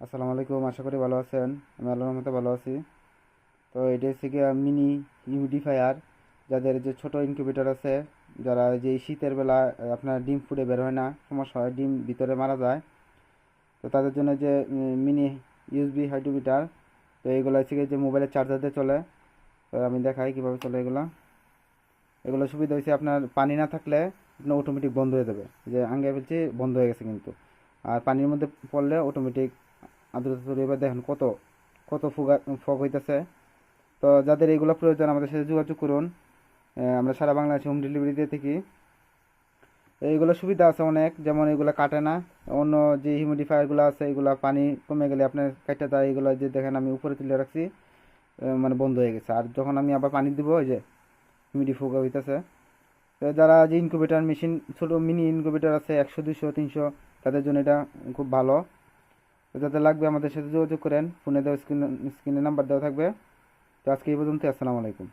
আসসালামু আলাইকুম, আশা করি ভালো আছেন। আমি আল্লাহর মতো ভালো আছি। তো এটা হচ্ছে কি মিনি হিউমিডিফায়ার যাদের যে ছোট ইনকিউবেটর আছে, যারা যে শীতের বেলা আপনার ডিম ফুটে বের হয় না সমস্যা হয় ডিম ভিতরে মারা যায়। তো তাদের জন্য যে মিনি ইউএসবি হাইড্রোমিটার তো এইগুলো হচ্ছে যে মোবাইলের চার্জার দিয়ে চলে। তো আমি দেখাই কীভাবে চলে এগুলো। এগুলো সুবিধা হয়েছে আপনার পানি না থাকলে আপনার অটোমেটিক বন্ধ হয়ে যাবে। যে আঙ্গে ফেলছি বন্ধ হয়ে গেছে কিন্তু। আর পানির মধ্যে পড়লে অটোমেটিক আদ্রতা তৈরি হবে দেখেন কত কত ফুগা, ফগ হইতেছে। তো যাদের এইগুলো প্রয়োজন, আমাদের সাথে যোগাযোগ করুন। আমরা সারা বাংলাদেশে হোম ডেলিভারি দিয়ে থাকি। এইগুলো সুবিধা আছে অনেক, যেমন এগুলো কাটে না। অন্য যে হিউমিডিফায়ারগুলো আছে, এগুলো পানি কমে গেলে আপনার কাটতে দেয় এগুলো যে দেখেন আমি উপরে তুলে রাখছি মানে বন্ধ হয়ে গেছে। আর যখন আমি আবার পানি দিব, ওই যে হিউমিডি ফুগা হইতেছে। তো যারা যে ইনকিউবেটার মেশিন ছোট মিনি ইনকিউবেটার আছে, একশো দুশো তিনশো, তাদের জন্য এটা খুব ভালো। তো যাদের লাগবে আমাদের সাথে যোগাযোগ করেন, ফোনে দেওয়া স্ক্রিন স্ক্রিনে নাম্বার দেওয়া থাকবে। তো আজকে এই পর্যন্ত আসসালামু আলাইকুম।